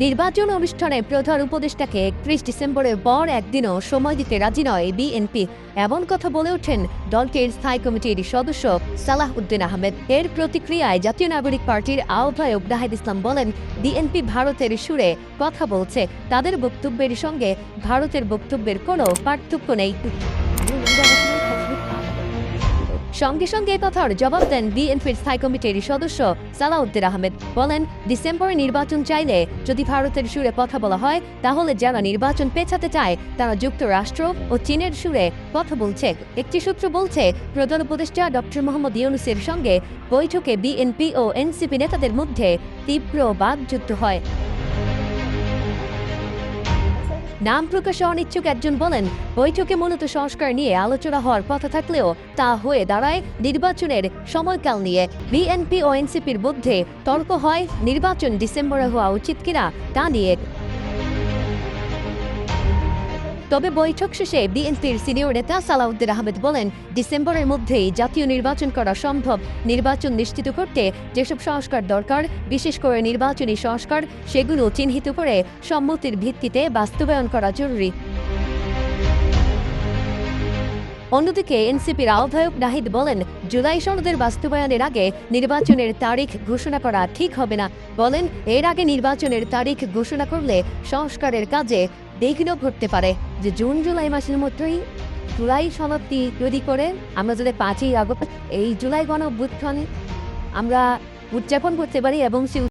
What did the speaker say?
নির্বাচন অনুষ্ঠানে প্রধান উপদেষ্টাকে একত্রিশ ডিসেম্বরের পর একদিনও সময় দিতে রাজি নয় বিএনপি। এমন কথা বলে ওঠেন দলটির স্থায়ী কমিটির সদস্য সালাহ উদ্দিন আহমেদ। এর প্রতিক্রিয়ায় জাতীয় নাগরিক পার্টির আহ্বায়ক নাহিদ ইসলাম বলেন, বিএনপি ভারতের সুরে কথা বলছে। তাদের বক্তব্যের সঙ্গে ভারতের বক্তব্যের কোনো পার্থক্য নেই। সঙ্গে সঙ্গে কথার জবাব দেন বিএনপির স্থায়ী কমিটির সদস্য সালাউদ্দিন আহমেদ। বলেন, ডিসেম্বরে নির্বাচন চাইলে যদি ভারতের সুরে কথা বলা হয়, তাহলে যারা নির্বাচন পেছাতে চায়, তারা যুক্তরাষ্ট্র ও চীনের সুরে কথা বলছে। একটি সূত্র বলছে, প্রধান উপদেষ্টা ডক্টর মোহাম্মদ ইউনুসের সঙ্গে বৈঠকে বিএনপি ও এনসিপি নেতাদের মধ্যে তীব্র বাকযুদ্ধ হয়। নাম প্রকাশে অনিচ্ছুক একজন বলেন, বৈঠকে মূলত সংস্কার নিয়ে আলোচনা হওয়ার কথা থাকলেও তা হয়ে দাঁড়ায় নির্বাচনের সময়কাল নিয়ে। বিএনপি ও এনসিপির মধ্যে তর্ক হয়, নির্বাচন ডিসেম্বরে হওয়া উচিত কিনা তা নিয়ে। তবে বৈঠক শেষে বিএনপির সিনিয়র নেতা সালাউদ্দিন আহমেদ বলেন, ডিসেম্বরের মধ্যেই জাতীয় নির্বাচন করা সম্ভব। নির্বাচন নিশ্চিত করতে যেসব সংস্কার দরকার, বিশেষ করে নির্বাচনী সংস্কার, সেগুলো চিহ্নিত করে সম্মতির ভিত্তিতে বাস্তবায়ন করা জরুরি। অন্যদিকে এনসিপির আহ্বায়ক নাহিদ বলেন, জুলাই সনদের বাস্তবায়নের আগে নির্বাচনের তারিখ ঘোষণা করা ঠিক হবে না। বলেন, এর আগে নির্বাচনের তারিখ ঘোষণা করলে সংস্কারের কাজে বিঘ্ন ঘটতে পারে যে জুন, জুলাই মাসের মধ্যেই জুলাই সমাপ্তি তৈরি করে আমরা যদি পাঁচই আগস্ট, এই জুলাই গণ আমরা উদযাপন করতে পারি এবং সেই